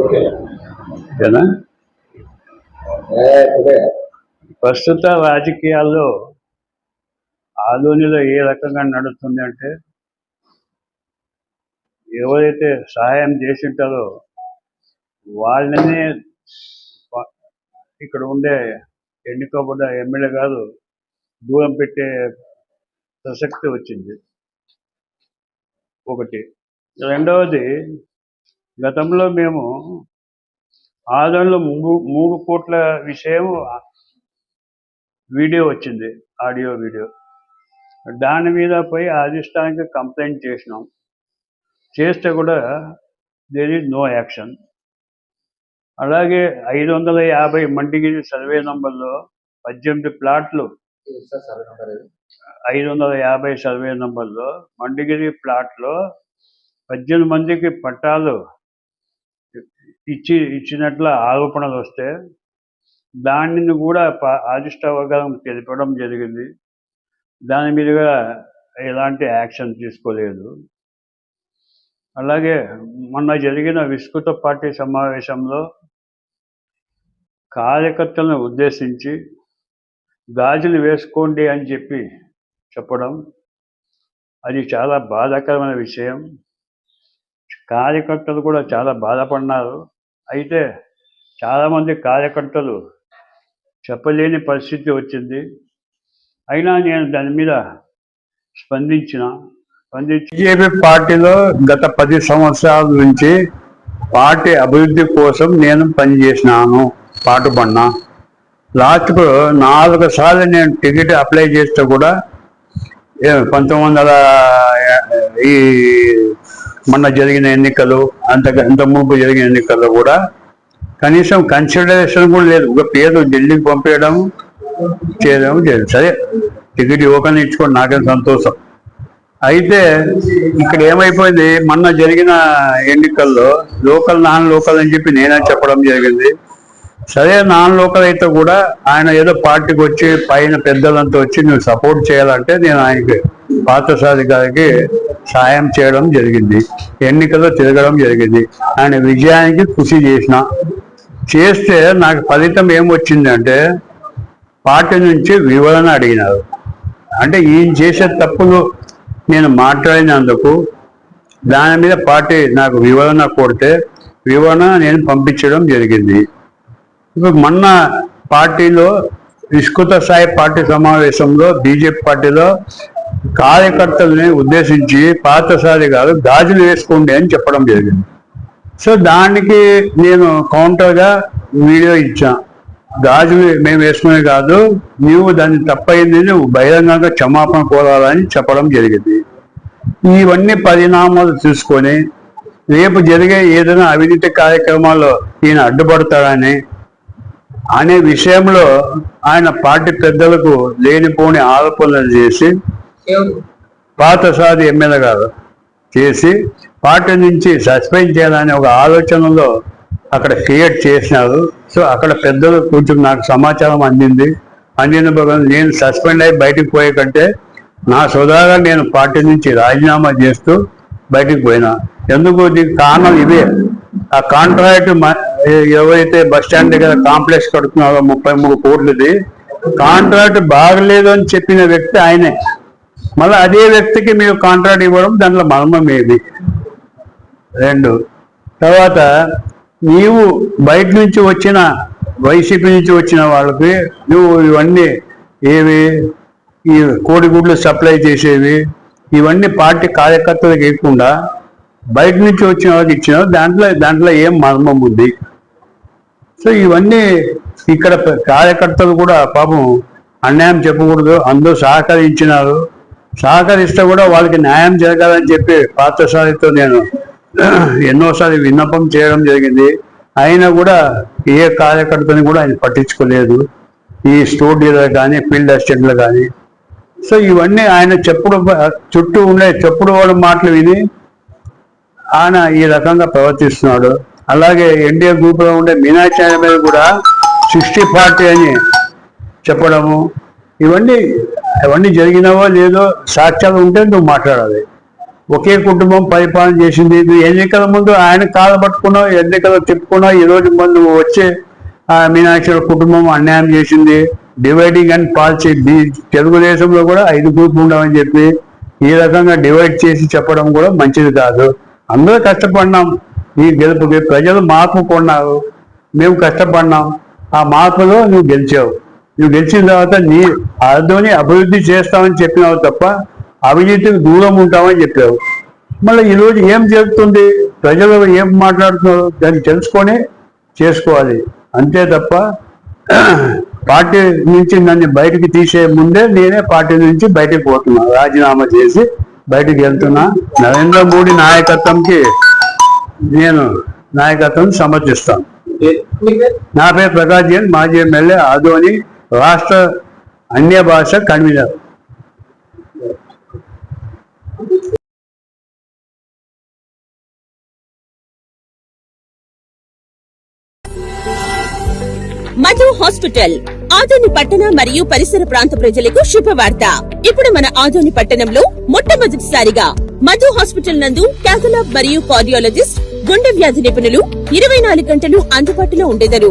ఓకేనా ప్రస్తుత రాజకీయాల్లో ఆధునిలో ఏ రకంగా నడుస్తుంది అంటే ఎవరైతే సహాయం చేసింటారో వాళ్ళనే ఇక్కడ ఉండే ఎన్నుకోబడ్డ ఎమ్మెల్యే గారు దూరం పెట్టే ప్రసక్తి వచ్చింది. ఒకటి. రెండవది గతంలో మేము ఆదరణలో మూడు మూడు కోట్ల విషయం వీడియో వచ్చింది ఆడియో వీడియో. దాని మీద పోయి అధిష్టానికి కంప్లైంట్ చేసినాం. చేస్తే కూడా దేర్ ఈజ్ నో యాక్షన్ అలాగే ఐదు వందల యాభై మంటిగిరి సర్వే నంబర్లో పద్దెనిమిది ప్లాట్లు ఐదు వందల యాభై సర్వే నంబర్లో మండిగిరి ప్లాట్లో పద్దెనిమిది మందికి పట్టాలు ఇచ్చి ఇచ్చినట్ల ఆరోపణలు వస్తే దానిని కూడా ప- తెలిపడం జరిగింది. దాని మీదుగా ఎలాంటి యాక్షన్ తీసుకోలేదు. అలాగే మొన్న జరిగిన విస్తృత పార్టీ సమావేశంలో కార్యకర్తలను ఉద్దేశించి గాజులు వేసుకోండి అని చెప్పి చెప్పడం అది చాలా బాధాకరమైన విషయం. కార్యకర్తలు కూడా చాలా బాధపడినారు. అయితే చాలామంది కార్యకర్తలు చెప్పలేని పరిస్థితి వచ్చింది. అయినా నేను దాని మీద స్పందించిన స్పందించి బీజేపీ పార్టీలో గత పది సంవత్సరాల నుంచి పార్టీ అభివృద్ధి కోసం నేను పనిచేసినాను పాటుపడినా. లాస్ట్కు నాలుగు సార్లు నేను టికెట్ అప్లై చేస్తే కూడా పంతొమ్మిది వందల ఈ మొన్న జరిగిన ఎన్నికలు అంత అంత ముందు జరిగిన ఎన్నికల్లో కూడా కనీసం కన్సిడరేషన్ కూడా లేదు. ఒక పేరు ఢిల్లీకి పంపించడం చేయడం చేయడం సరే టికెట్ ఇవ్వకని ఇచ్చుకోండి. నాకేం సంతోషం. అయితే ఇక్కడ ఏమైపోయింది? మొన్న జరిగిన ఎన్నికల్లో లోకల్ నాన్ లోకల్ అని చెప్పి నేనే చెప్పడం జరిగింది. సరే నాన్ లోకల్ అయితే కూడా ఆయన ఏదో పార్టీకి వచ్చి పైన పెద్దలంతా వచ్చి నువ్వు సపోర్ట్ చేయాలంటే నేను ఆయనకి పాత్రసారి గారికి సాయం చేయడం జరిగింది. ఎన్నికల్లో తిరగడం జరిగింది. ఆయన విజయానికి కృషి చేసిన చేస్తే నాకు ఫలితం ఏమొచ్చిందంటే పార్టీ నుంచి వివరణ అడిగినారు. అంటే ఈయన చేసే తప్పులు నేను మాట్లాడినందుకు దాని మీద పార్టీ నాకు వివరణ కొడితే వివరణ నేను పంపించడం జరిగింది. ఇప్పుడు మొన్న పార్టీలో విస్తృత స్థాయి పార్టీ సమావేశంలో బీజేపీ పార్టీలో కార్యకర్తల్ని ఉద్దేశించి పార్థసారి గారు గాజులు వేసుకోండి అని చెప్పడం జరిగింది. సో దానికి నేను కౌంటర్గా వీడియో ఇచ్చా. గాజులు మేము వేసుకునే కాదు నీవు దాన్ని తప్పైంది నువ్వు బహిరంగంగా క్షమాపణ కోరాలని చెప్పడం జరిగింది. ఇవన్నీ పరిణామాలు చూసుకొని రేపు జరిగే ఏదైనా అవినీతి కార్యక్రమాల్లో ఈయన అడ్డుపడతాడని అనే విషయంలో ఆయన పార్టీ పెద్దలకు లేనిపోని ఆరోపణలు చేసి పాతసాది ఎమ్మెల్యే గారు చేసి పార్టీ నుంచి సస్పెండ్ చేయాలనే ఒక ఆలోచనలో అక్కడ క్రియేట్ చేసినారు. సో అక్కడ పెద్దలు కొంచెం నాకు సమాచారం అందింది. అందిన భాగంగా నేను సస్పెండ్ అయి బయటికి పోయే కంటే నా సోదరుగా నేను పార్టీ నుంచి రాజీనామా చేస్తూ బయటికి పోయినా. ఎందుకు? దీనికి కారణం ఇవే. ఆ కాంట్రాక్ట్ ఎవరైతే బస్ స్టాండ్ దగ్గర కాంప్లెక్స్ కడుతున్నారో ముప్పై మూడు కోట్లది కాంట్రాక్ట్ బాగలేదు అని చెప్పిన వ్యక్తి ఆయనే. మళ్ళీ అదే వ్యక్తికి మీరు కాంట్రాక్ట్ ఇవ్వడం దాంట్లో మర్మం ఏది? రెండు. తర్వాత నీవు బయట నుంచి వచ్చిన వైసీపీ నుంచి వచ్చిన వాళ్ళకి నువ్వు ఇవన్నీ ఏవి? ఈ కోడిగుడ్లు సప్లై చేసేవి ఇవన్నీ పార్టీ కార్యకర్తలకు ఇవ్వకుండా బయట నుంచి వచ్చిన వాళ్ళకి ఇచ్చిన దాంట్లో దాంట్లో ఏం మర్మం ఉంది? సో ఇవన్నీ ఇక్కడ కార్యకర్తలు కూడా పాపం అన్యాయం చెప్పకూడదు అందరూ సహకరించినారు. సహకరిస్తే కూడా వాళ్ళకి న్యాయం జరగాలని చెప్పి పార్థసారితో నేను ఎన్నోసారి విన్నపం చేయడం జరిగింది. అయినా కూడా ఏ కార్యకర్తని కూడా ఆయన పట్టించుకోలేదు. ఈ స్టోర్ డీలర్ కానీ ఫీల్డ్ అసిస్టెంట్లు కానీ. సో ఇవన్నీ ఆయన చెప్పుడు చుట్టూ ఉండే చెప్పుడు వాళ్ళ మాటలు విని ఆయన ఈ రకంగా ప్రవర్తిస్తున్నాడు. అలాగే ఎన్డీఏ గ్రూప్లో ఉండే ఉండే మీనాచార్య మీద కూడా సిక్స్టీ పార్టీ అని చెప్పడము. ఇవన్నీ అవన్నీ జరిగినావో లేదో సాక్ష్యాలు ఉంటే నువ్వు మాట్లాడాలి. ఒకే కుటుంబం పరిపాలన చేసింది. నువ్వు ఎన్నికల ముందు ఆయన కాలు పట్టుకున్నావు ఎన్నికలు తిప్పుకున్నావు. ఈరోజు ముందు నువ్వు వచ్చే ఆ మీనాక్షి కుటుంబం అన్యాయం చేసింది. డివైడింగ్ అండ్ పాలసీ తెలుగుదేశంలో కూడా ఐదు గ్రూపులు ఉండవని చెప్పి ఈ రకంగా డివైడ్ చేసి చెప్పడం కూడా మంచిది కాదు. అందరూ కష్టపడినాం. ఈ గెలుపుకి ప్రజలు మార్పు కొన్నారు. మేము కష్టపడినాం. ఆ మార్పులో నువ్వు గెలిచావు. నువ్వు గెలిచిన తర్వాత నీ అర్థంని అభివృద్ధి చేస్తామని చెప్పినావు తప్ప అవినీతికి దూరం ఉంటామని చెప్పావు. మళ్ళీ ఈరోజు ఏం జరుగుతుంది? ప్రజలు ఏం మాట్లాడుతున్నారు? దాన్ని తెలుసుకొని చేసుకోవాలి. అంతే తప్ప పార్టీ నుంచి నన్ను బయటికి తీసే ముందే నేనే పార్టీ నుంచి బయటికి పోతున్నా రాజీనామా చేసి బయటికి వెళ్తున్నా. నరేంద్ర మోడీ నాయకత్వంకి నేను నాయకత్వం సమర్థిస్తాను. నా పేరు ప్రకాష్ జైన్ మాజీ ఎమ్మెల్యే ఆదోని రాష్ట్ర అన్య భాష కన్వీనర్. మధు హాస్పిటల్ ఆదోని పట్టణ మరియు పరిసర ప్రాంత ప్రజలకు శుభవార్త. ఇప్పుడు మన ఆదోని పట్టణంలో మొట్టమొదటిసారిగా మధు హాస్పిటల్ నందు క్యాథలాబ్ మరియు కార్డియాలజిస్ట్ గుండె వ్యాధి నిపుణులు ఇరవై నాలుగు గంటలు అందుబాటులో ఉండేదరు.